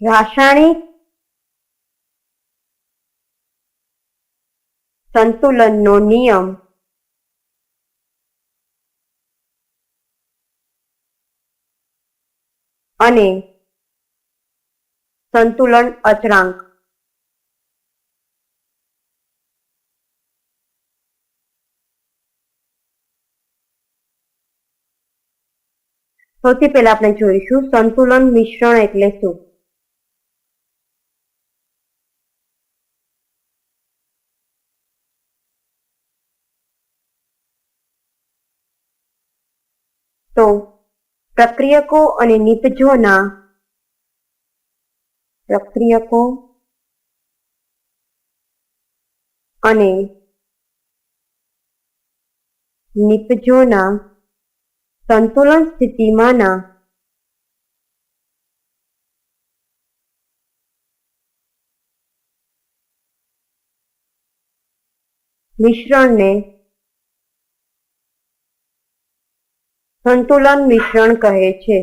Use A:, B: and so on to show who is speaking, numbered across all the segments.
A: રાસાયણિક સંતુલનનો નિયમ અને સંતુલન અચળાંક. સૌથી પહેલા આપણે જોઈશું સંતુલન મિશ્રણ એટલે શું તો પ્રક્રિયકો અને નિપજોના પ્રક્રિયકો અને નિપજોના સંતુલન સ્થિતિમાંના મિશ્રણને સંતુલન મિશ્રણ કહે છે.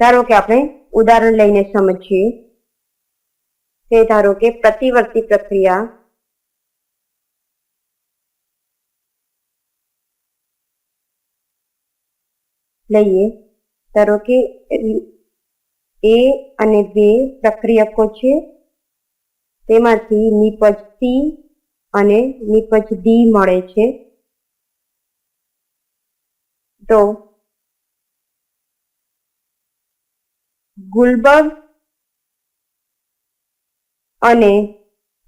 A: ધારો કે આપણે ઉદાહરણ લઈને સમજીએ કે ધારો કે પ્રતિવર્તી પ્રક્રિયા લઈએ. ધારો કે એ અને બે પ્રક્રિયકો છે. તેમાંથી નિપજ સી અને નિપજ ડી મળે છે. તો ગુલબર્ગ અને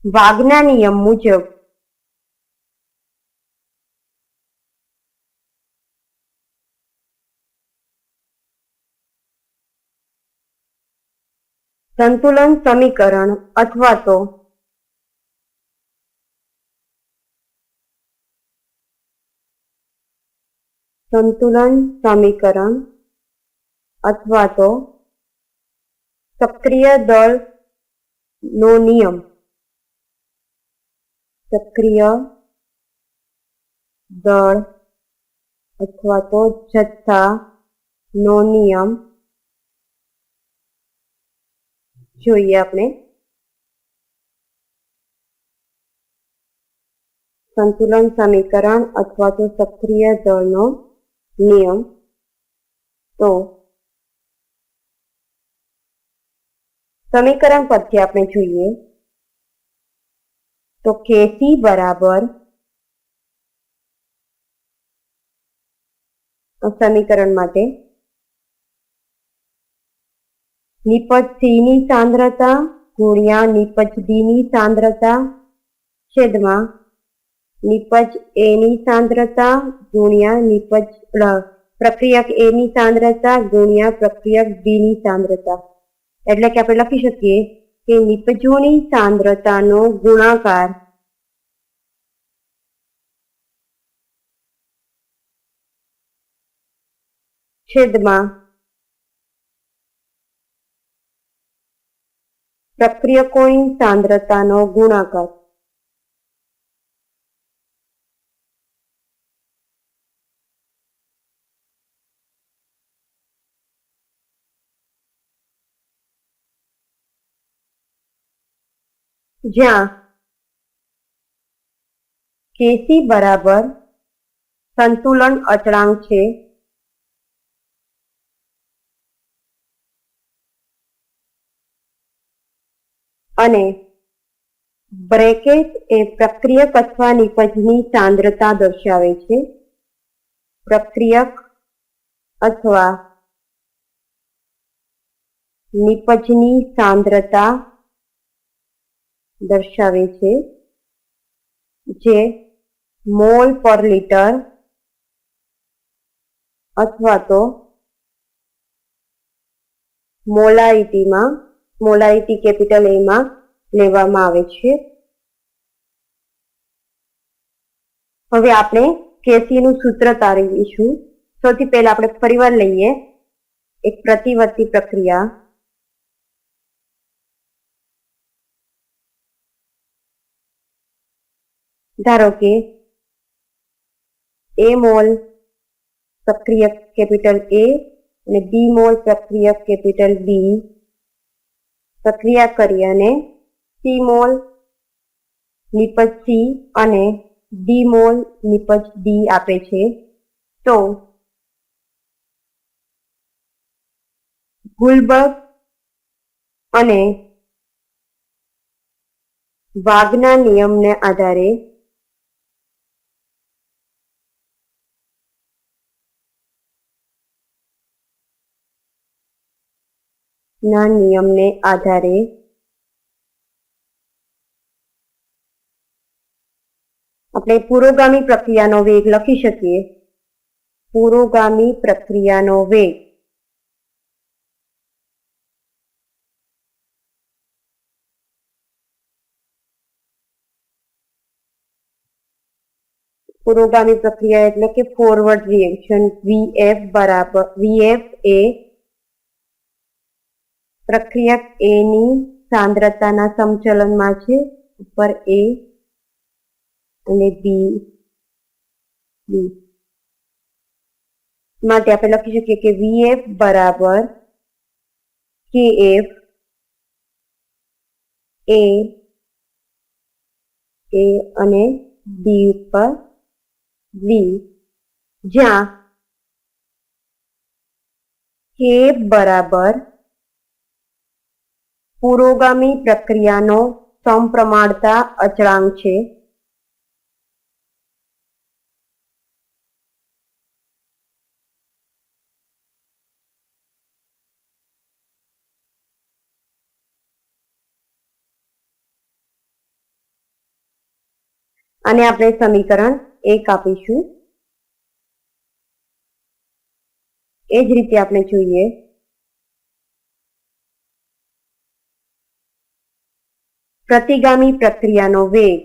A: વાગના નિયમ મુજબ સંતુલન સમીકરણ અથવા તો સંતુલન સમીકરણ અથવા તો સક્રિય દળ નો નિયમ. સક્રિય દળ અથવા તો જથ્થા નો નિયમ જોઈએ આપણે. સંતુલન સમીકરણ અથવા તો સક્રિય દળનો નિયમ. તો સમીકરણ પરથી આપણે જોઈએ. તો કેસી બરાબર સમીકરણ માટે નિપજ સી ની સાંદ્રતા ગુણ્યા નિપજ ડી ની સાંદ્રતા છેદમાં નિપજ એ ની સાંદ્રતા ગુણ્યા નિપજ પ્રક્રિયક એ ની સાંદ્રતા ગુણ્યા પ્રક્રિયક બી ની સાંદ્રતા. એટલે કે આપણે લખી શકીએ કે નિપજોની સાંદ્રતાનો ગુણાકાર છેદમાં પ્રક્રિયકોની સાંદ્રતાનો ગુણાકાર. જ્યાં કેસી બરાબર સંતુલન અચળાંક છે અને બ્રેકેટ એ પ્રક્રિયક અથવા નિપજની સાંદ્રતા દર્શાવે છે. પ્રક્રિયક અથવા નિપજની સાંદ્રતા દર્શાવે છે, જે મોલ પર લીટર અથવા તો મોલારિટીમાં મોલારિટી કેપિટલ એમાં લેવામાં આવે છે. હવે આપણે કેસી નું સૂત્ર તારવીશું સૌથી પહેલા આપણે ફરીવાર લઈએ. એક પ્રતિવર્તી પ્રક્રિયા. ધારો કે એ મોલ સક્રિય કેપિટલ એ અને બી મોલ સક્રિય કેપિટલ બી પ્રક્રિયા કરી અને સી મોલ નિપજ સી અને ડી મોલ નિપજ ડી આપે છે. તો ગુલબર્ગ અને વાઘના નિયમને આધારે ના નિયમને આધારે આપણે પુરોગામી પ્રક્રિયાનો વેગ લખી શકીએ પુરોગામી પ્રક્રિયાનો વેગ પુરોગામી પ્રક્રિયા એટલે કે ફોરવર્ડ રિએક્શન વીએફ બરાબર વીએફ એ પ્રક્રિયક એ ની સાંદ્રતાના સમચલનમાં છે. ઉપર એ અને બી બી માટે આપણે લખી શકીએ કે વીએફ બરાબર કે એફ એ એ અને બી ઉપર વી જ્યાં કે બરાબર પુરોગામી પ્રક્રિયાનો સમપ્રમાણતા અચળાંક છે. અને આપણે સમીકરણ એક આપીશું. એ જ રીતે આપણે જોઈએ પ્રતિગામી પ્રક્રિયાનો વેગ.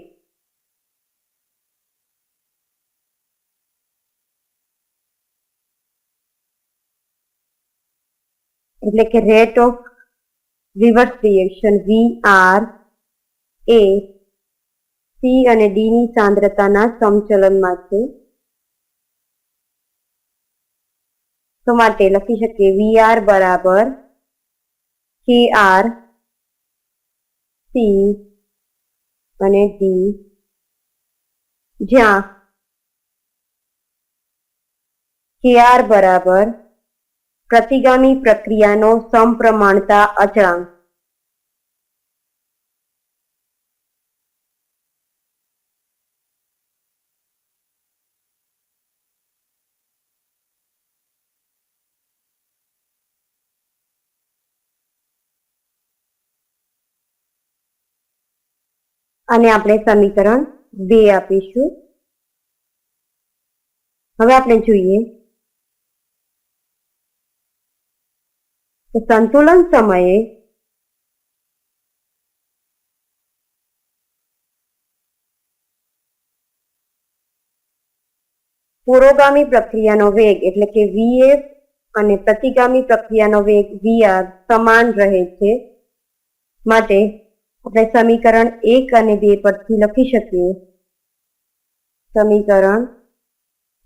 A: એટલે કે rate of reverse reaction V R A C અને ડી ની સાંદ્રતાના સમચલનમાં છે. તો માટે લખી શકીએ વી આર બરાબર કે આર સી અને ડી જ્યાં કે આર બરાબર પ્રતિગામી પ્રક્રિયાનો સમપ્રમાણતા અચળાંક અને આપણે સમીકરણ બે આપીશું. હવે આપણે જોઈએ. સંતુલન સમયે પુરોગામી પ્રક્રિયાનો વેગ એટલે કે વીએફ અને પ્રતિગામી પ્રક્રિયાનો વેગ વીઆર સમાન રહે છે. માટે આપણે સમીકરણ એક અને બે પરથી લખી શકીએ. સમીકરણ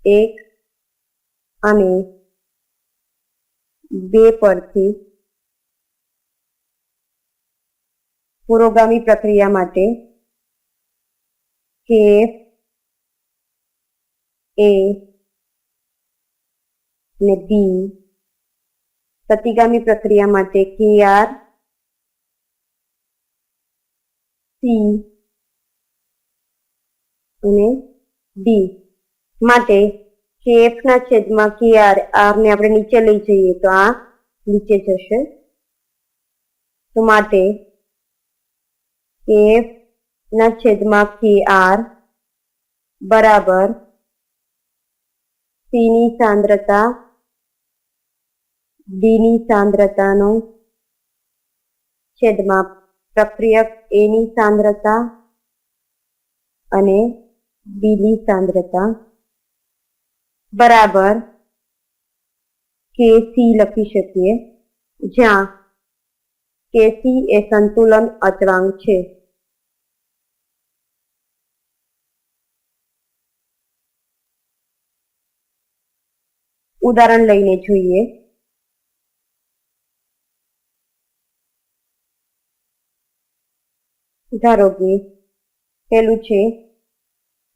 A: એક અને બે પરથી પુરોગામી પ્રક્રિયા માટે કે એ ને બી પ્રતિગામી પ્રક્રિયા માટે કે આર સી અને ડી માટે કેએફ ના છેદમાં કે આર આર ને આપણે નીચે લઈ જઈએ તો આ નીચે જશે. તો માટે કેફ ના છેદમાં કે આર બરાબર સી ની સાંદ્રતા ડી ની સાંદ્રતાનો છેદમાં પ્રક્રિયક એની સાંદ્રતા અને બીની સાંદ્રતા બરાબર કે સી લખી શકીએ, જ્યાં કે સી એ સંતુલન અચળાંક છે. ઉદાહરણ લઈને જોઈએ. ધારો કે પેલું છે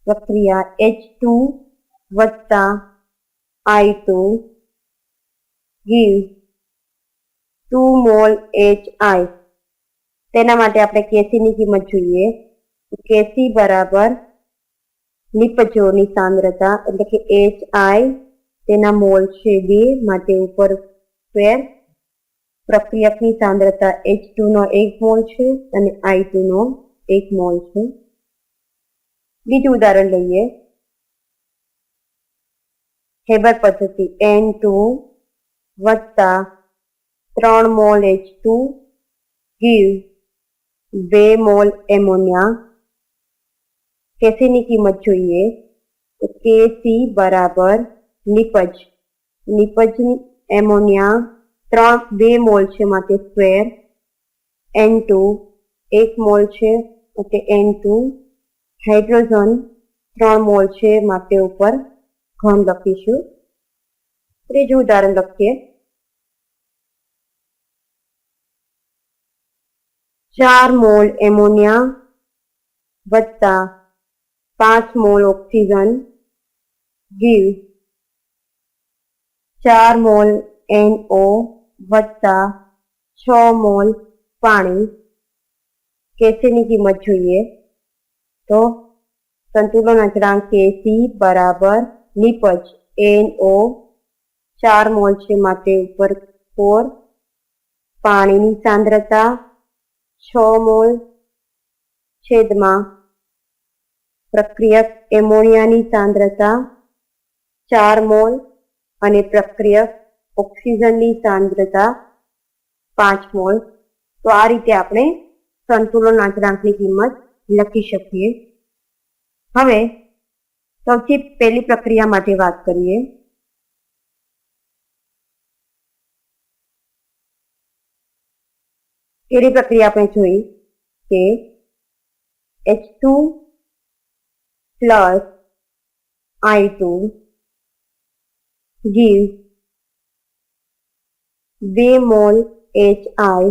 A: પ્રક્રિયા એચ ટુ વત્તા I two give two mole H I તેના માટે આપણે કેસીની કિંમત જોઈએ કેસી બરાબર નિપજોની સાંદ્રતા એટલે કે એચ આઈ તેના મોલ છે બે માટે ઉપર સ્ક્વેર પ્રક્રિયકની સાંદ્રતા એચ નો એક મોલ છે અને આઈ નો એક મોલ છે. બીજું ઉદાહરણ લઈએ. હેબર પદ્ધતિ એન ટુ વત્તા ત્રણ મોલ એચ ટુ ગીવ બે મોલ એમોનિયા. કેસીની કિંમત જોઈએ તો કેસી બરાબર નિપજ નિપજ એમોનિયા ત્રણ, બે મોલ છે માટે સ્ક્વેર એન ટુ એક મોલ છે એટલે એન ટુ હાઇડ્રોજન ત્રણ મોલ છે માટે ઉપર ઘન લખીશું. ત્રીજું ઉદાહરણ લખીએ. ચાર મોલ એમોનિયા વત્તા પાંચ મોલ ઓક્સિજન ગીવ ચાર મોલ NO વત્તા છ મોલ પાણી કેસીની કિંમત જોઈએ તો સંતુલન અચળાંક કેસી બરાબર નિપજ NO ચાર મોલ છે માટે ઉપર ફોર પાણીની સાંદ્રતા છ મોલ છેદમાં પ્રક્રિયક એમોનિયાની સાંદ્રતા ચાર મોલ અને પ્રક્રિયક ઓક્સિજનની સાંદ્રતા પાંચ મોલ. તો આ રીતે આપણે સંતુલન આંચળાંકની કિંમત લખી શકીએ. હવે સૌથી પહેલી પ્રક્રિયા માટે વાત કરીએ. પહેલી પ્રક્રિયા આપણે જોઈ? કે H two plus I two give બે મોલ એચ આઈ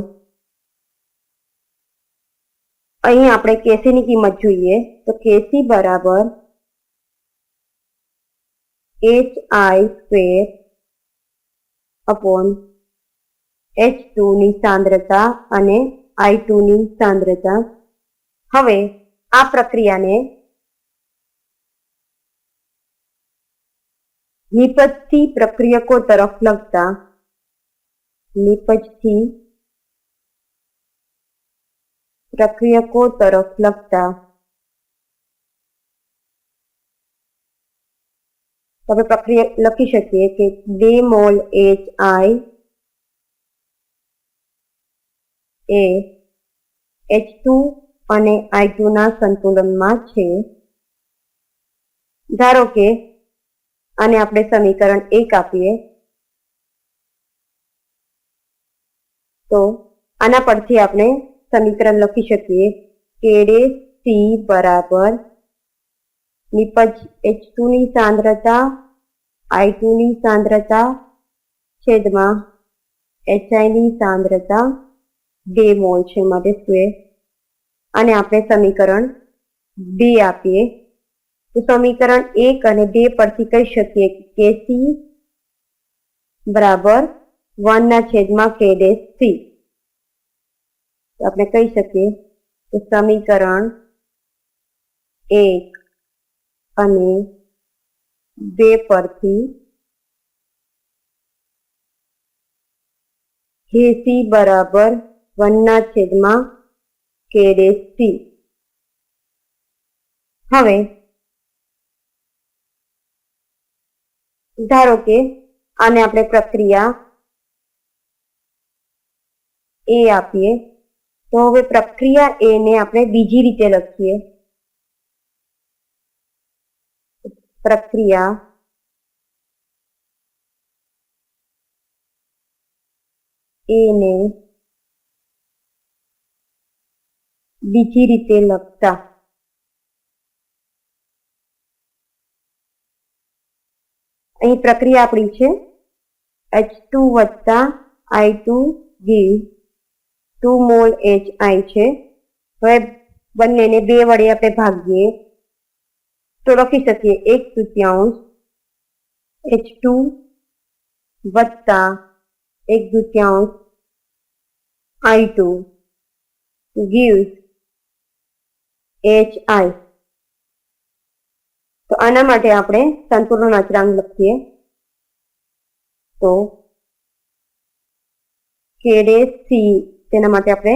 A: અહીં આપણે કેસીની કિંમત જોઈએ. તો કેસી બરાબર H I square upon H two ની સાંદ્રતા અને આઈ ટુ ની સાંદ્રતા. હવે આ પ્રક્રિયાને નિપજથી પ્રક્રિયકો તરફ લગતા નિપજથી પ્રક્રિયકો તરફ લગતા તમે પ્રક્રિયા લખી શકીએ કે બે મોલ એચ આઈ એ એચ ટુ અને આઈ ટુ ના સંતુલનમાં છે. ધારો કે આને આપણે સમીકરણ એક આપીએ. તો આના પરથી આપણે સમીકરણ લખી શકીએ. કેડે સી બરાબર. નિપજ એચ ટુની સાંદ્રતા આઈ ટુની સાંદ્રતા, છેદમાં એચઆઈની સાંદ્રતા બે મોલ છે માટે સ્ક્વેર અને આપણે સમીકરણ બે આપીએ. તો સમીકરણ એક અને બે પરથી કહી શકીએ કે સી બરાબર વન ના છેદમાં કે ડેશ સી. આપણે કહી શકીએ કે સમીકરણ એક અને બે પરથી જેસી બરાબર વન ના છેદમાં કે ડેશ સી. હવે ધારો કે આને આપણે પ્રક્રિયા એ આપીએ. તો હવે પ્રક્રિયા એ ને આપણે બીજી રીતે લખીએ. પ્રક્રિયા એ ને બીજી રીતે લખતા. અહીં પ્રક્રિયા આપણી છે. એચ ટુ વત્તા I two give two mole H I છે. હવે બંનેને બે વડે આપણે ભાગીએ. તો લખી શકીએ એક તૃતીયાંશ, એચ ટુ વત્તા એક તૃતીયાંશ, I two. Gives H I. તો આના માટે આપણે સંપૂર્ણ અચળાંક લખીએ. તો કેડે સી તેના માટે આપણે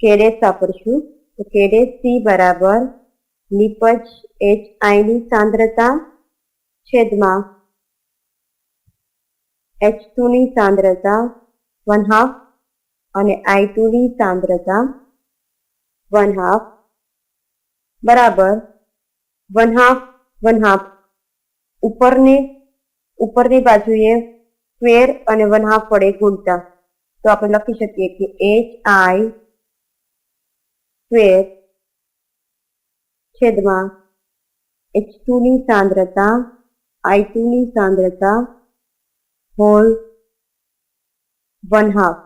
A: કેડેસ વાપરશું. તો કેડે સી બરાબર નિપજ એચ આઈની સાંદ્રતા છેદમાં એચ ટુની સાંદ્રતા વન હાફ અને આઈ ટુની સાંદ્રતા વન હાફ બરાબર વન હાફ વન હાફ ઉપરની ઉપરની બાજુએ સ્ક્વેર અને વન હાફ વડે ગુણતા. તો આપણે લખી શકીએ કે એચ આઈ સ્ક્વેર છેદમાં એચની સાંદ્રતા આઈ ની સાંદ્રતા હોલ વન હાફ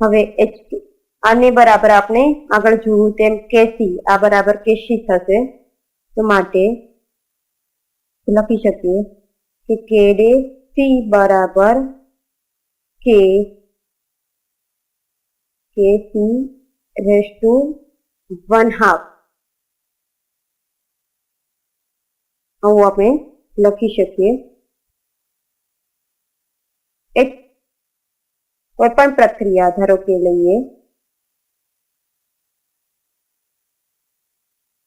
A: હવે એચ આને બરાબર આપણે આગળ જોયું તેમ કેસી આ બરાબર કેસી થશે. તો માટે લખી શકીએ કે કેડે સી બરાબર કે K C raise to one half આવું આપણે લખી શકીએ એક કોઈ પણ પ્રક્રિયા ધારો કે લઈએ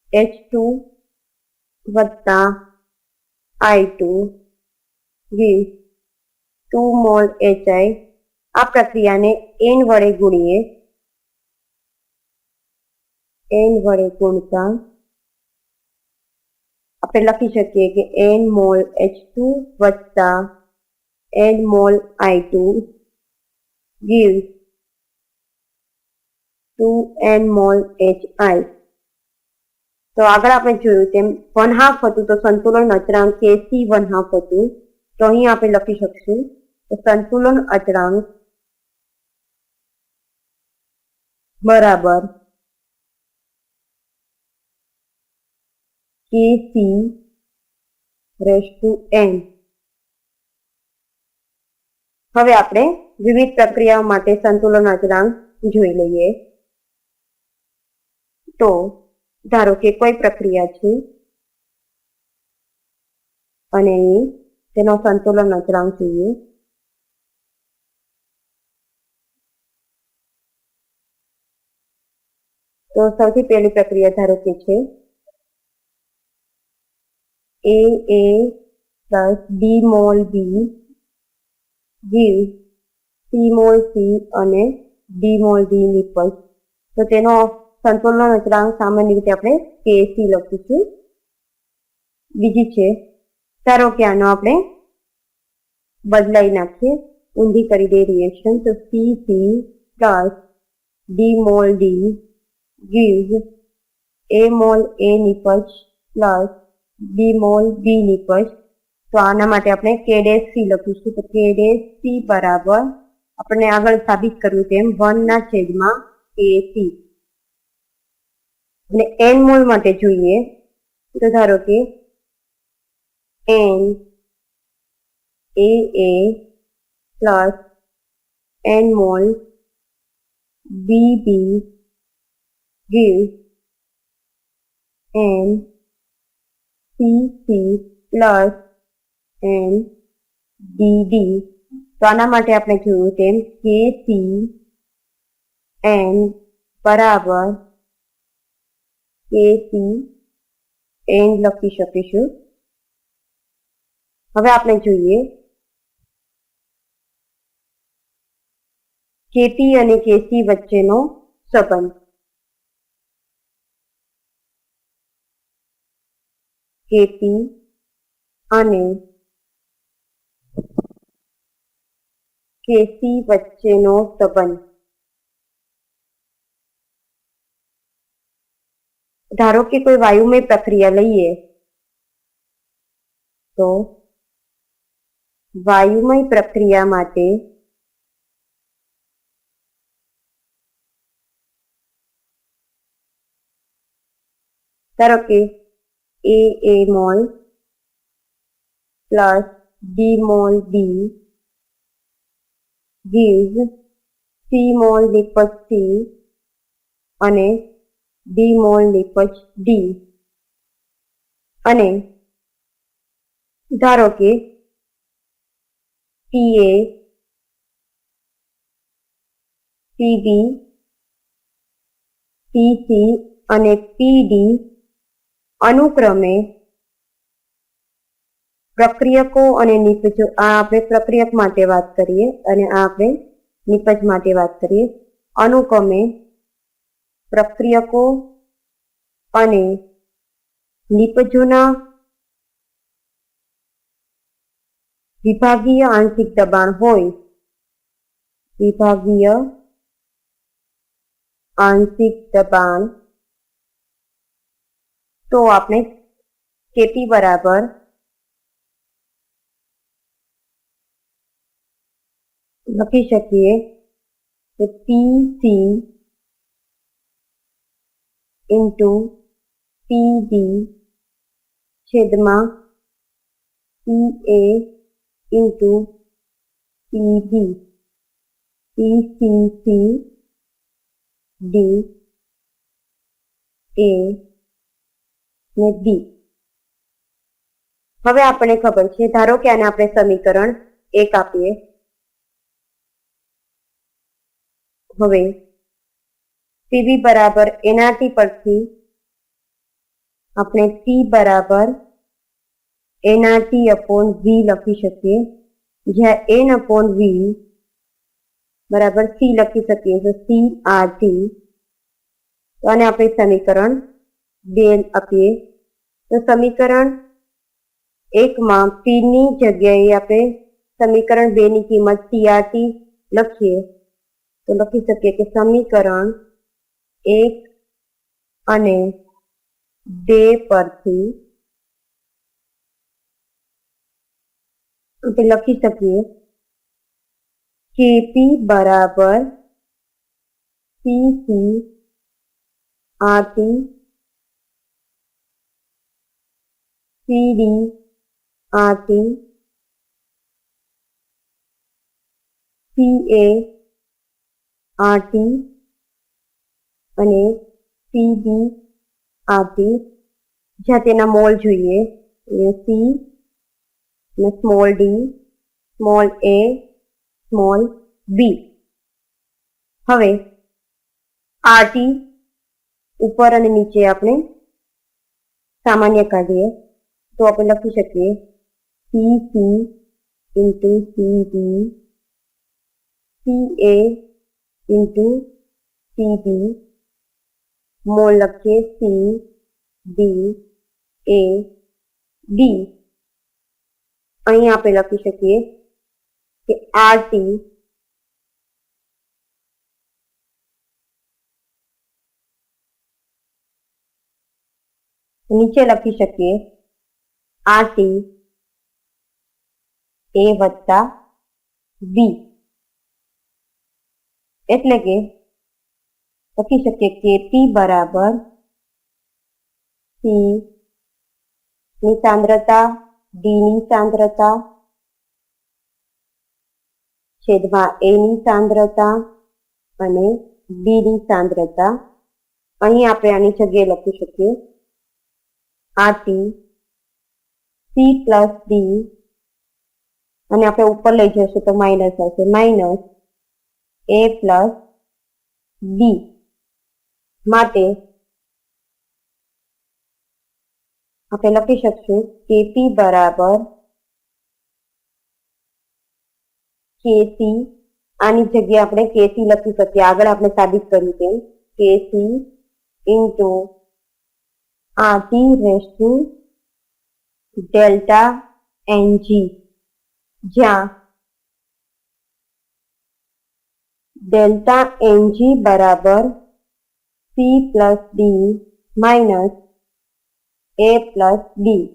A: એચ ટુ વત્તા I two V. Two mole H I આ પ્રક્રિયાને એન વડે ગુણીએ. એન વડે ગુણતા. આપણે લખી શકીએ કે એન મોલ એચ ટુ વત્તા N mole I two give two N mole H I. તો આગળ આપણે જોયું તેમ વન હાફ હતું તો સંતુલન અચરાંક કે સી વન હાફ હતું? તો અહીં આપણે લખી શકશું કે સંતુલન અચળાંક બરાબર કેસી રેસ ટુ એન હવે આપણે વિવિધ પ્રક્રિયાઓ માટે સંતુલન અચળાંક જોઈ લઈએ। તો ધારો કે કોઈ પ્રક્રિયા છે, અને તેનો સંતુલન અચળાંક જોઈએ તો સૌથી પહેલી પ્રક્રિયા ધારો કે છે A A plus D mole B give C mole C અને ડી મોલ ડી નિપલ તો તેનો સંતુલન અચળાંક સામાન્ય રીતે આપણે કેસી લખીશું બીજી છે ધારો કે આનો આપણે બદલાઈ નાખીએ, ઊંધી કરી દે રિએક્શન તો C C plus D mole D gives A mole A નિપજ plus B mole B નિપજ તો આના માટે આપણે કેડેસ સી લખીશું. તો કેડેસ સી બરાબર આપણે આગળ સાબિત કર્યું તેમ વન ના છેદમાં કે સી અને એન મોલ માટે જોઈએ, તો ધારો કે A plus N mole B B gives n c c plus n d d. તો આના માટે આપણે જોયું તેમ કે સી એન બરાબર કે સી એન લખી શકીશું. હવે આપણે જોઈએ કેપી અને કેસી વચ્ચેનો સંબંધ કેપી અને કેસી વચ્ચેનો સંબંધ ધારો કે કોઈ વાયુમય પ્રક્રિયા લઈએ તો વાયુમય પ્રક્રિયા માટે ધારો કે A A mole plus D mole B gives C mole નિપજ C અને ડી મોલ નિપજ ડી અને ધારો કે પીએ પીબી પીસી અને પીડી અનુક્રમે પ્રક્રિયકો અને નિપજો આ આપણે પ્રક્રિયક માટે વાત કરીએ અને આ આપણે નિપજ માટે વાત કરીએ. અનુક્રમે પ્રક્રિયકો અને નિપજોના વિભાગીય આંશિક દબાણ હોય વિભાગીય આંશિક દબાણ તો આપણે કેપી બરાબર લખી શકીએ કે P C into P D છેદમાં P A into PG, PCC, D, A ને બી હવે આપણને ખબર છે ધારો કે આને આપણે સમીકરણ એક આપીએ. હવે સીબી બરાબર એનઆરટી પરથી આપણે સી બરાબર એનઆરટી અપોન વી લખી શકીએ. જ્યાં એન અપોન વી બરાબર સી લખી શકીએ. તો સી આર ટી તો આને આપણે સમીકરણ બે આપીએ. તો સમીકરણ એકમાં પી ની જગ્યાએ આપણે સમીકરણ બે ની કિંમત સીઆરટી લખીએ. તો લખી શકીએ કે સમીકરણ એક અને બે પરથી આપણે લખી શકીએ. કેપી બરાબર C C RT CD RT CA RT અને સીબી આરટી જ્યાં તેના મોલ જોઈએ સી અને small D small A small B હવે આરટી ઉપર અને નીચે આપણે સામાન્ય કાઢીએ તો આપણે લખી શકીએ C C into C D C A into C D mole લખીએ સી ડી એ ડી અહીં આપણે લખી શકીએ કે આર ટી નીચે લખી શકીએ આર ટી એ વત્તા બી એટલે કે લખી શકીએ કે પી બરાબર સી ની સાંદ્રતા ડી ની સાંદ્રતા, છેદમાં એની સાંદ્રતા અને બી ની સાંદ્રતા. અહીં આપણે આની જગ્યાએ લખી શકીએ. RT, C plus D. અને આપણે ઉપર લઈ જઈશું તો માઇનસ હશે માઇનસ એ પ્લસ બી. માટે આપણે લખી શકશું કેપી બરાબર કેસી આની જગ્યાએ આપણે કેસી લખી શકીએ. આગળ આપણે સાબિત કર્યું તેમ KC into RT raise to delta NG જ્યાં ડેલ્ટા એનજી બરાબર C plus D minus A plus D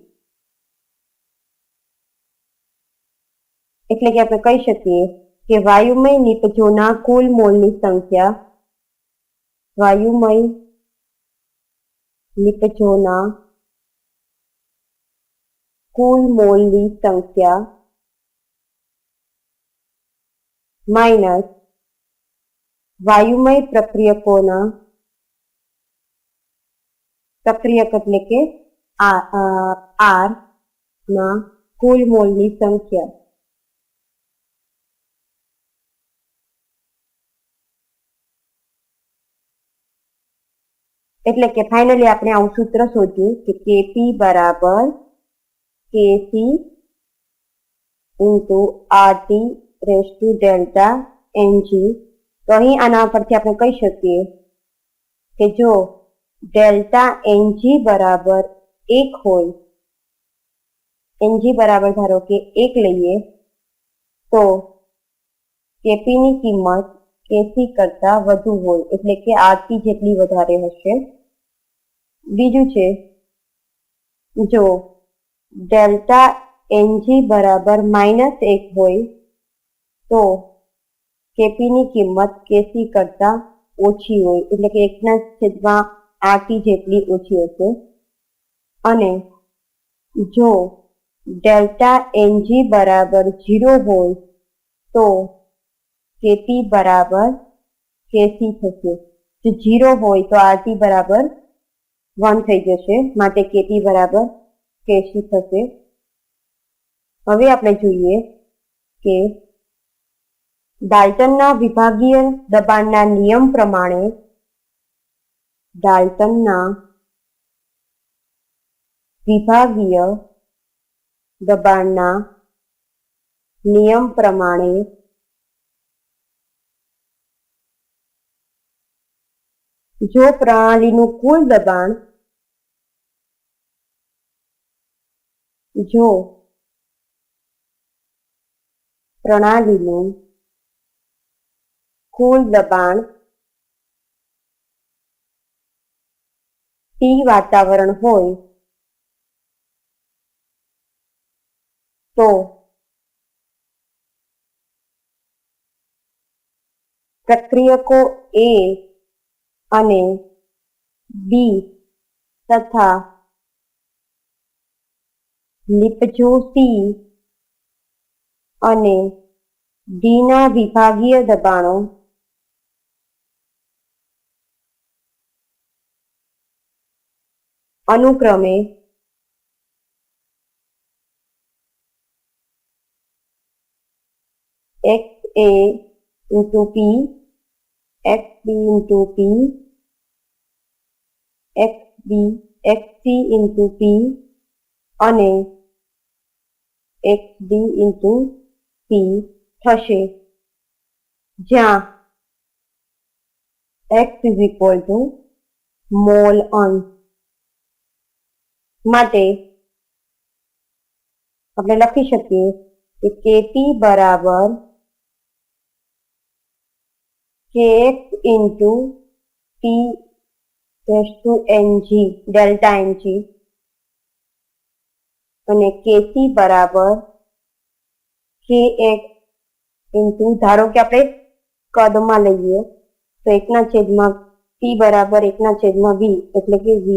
A: એટલે કે આપણે કહી શકીએ કે વાયુમય નિપજોના કુલ મોલની સંખ્યા વાયુમય નિપજોના કુલ મોલની સંખ્યા માઇનસ વાયુમય પ્રક્રિયકોના પ્રક્રિયક એટલે કે આર ના કુલ મોલની સંખ્યા એટલે કે ફાઇનલી આપણે આવું સૂત્ર શોધ્યું કે કેપી બરાબર KC into RT raise to delta NG તો અહીં આના પરથી આપણે કહી શકીએ કે જો ડેલ્ટા એનજી બરાબર એક હોય એનજી બરાબર ધારો કે એક લઈએ, તો કેપીની કિંમત કેસી કરતા વધુ હોય, એટલે કે આરતી જેટલી વધારે હશે. બીજું છે, જો ડેલ્ટા એનજી બરાબર માઇનસ એક હોય, તો કેપીની કિંમત કેસી કરતા ઓછી હોય, એટલે કે એકના છેદમાં આરટી જેટલી ઓછી હશે. અને જો ડેલ્ટા એનજી બરાબર ઝીરો હોય તો કેપી બરાબર કેસી થશે. જો ઝીરો હોય તો આરટી બરાબર વન થઈ જશે, માટે કેપી બરાબર કેસી થશે. હવે આપણે જોઈએ કે ડાલ્ટનના વિભાગીય દબાણના નિયમ પ્રમાણે ડાલ્ટનના વિભાગીય દબાણના નિયમ પ્રમાણે જો પ્રણાલીનું કુલ દબાણ જો પ્રણાલીનું કુલ દબાણ ટી વાતાવરણ હોય તો પ્રક્રિયકો એ અને બી તથા નિપજો સી અને ડીના વિભાગીય દબાણો અનુક્રમે X A into p X B into P X B x C into P અને x d into p થશે જ્યાં X is equal to mole on માટે આપણે લખી શકીએ કે કેટી બરાબર kx into t raise to ng delta ng અને kc બરાબર kx ઇન્ટુ ધારો કે આપણે કદમાં લઈએ, તો એકના છેદમાં p બરાબર એકના છેદમાં v, એટલે કે v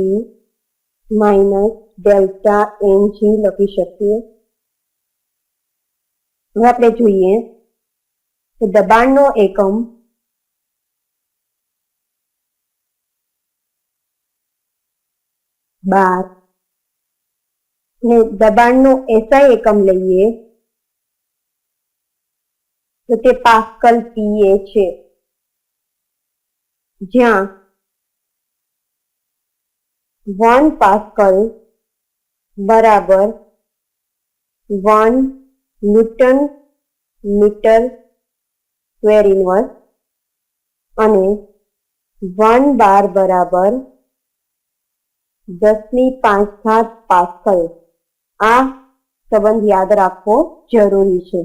A: માઇનસ ડેલ્ટા ng લખી શકીએ. હવે આપણે જોઈએ દબાણનો એકમ બાર. ને દબાણનો એસઆઈ એકમ લઈએ. તો તે પાસ્કલ પીએ છે. જ્યાં વન પાસ્કલ બરાબર one newton metre square inverse અને વન બાર બરાબર દસની પાંચ ઘાત પાસ્કલ આ સંબંધ યાદ રાખવો જરૂરી છે.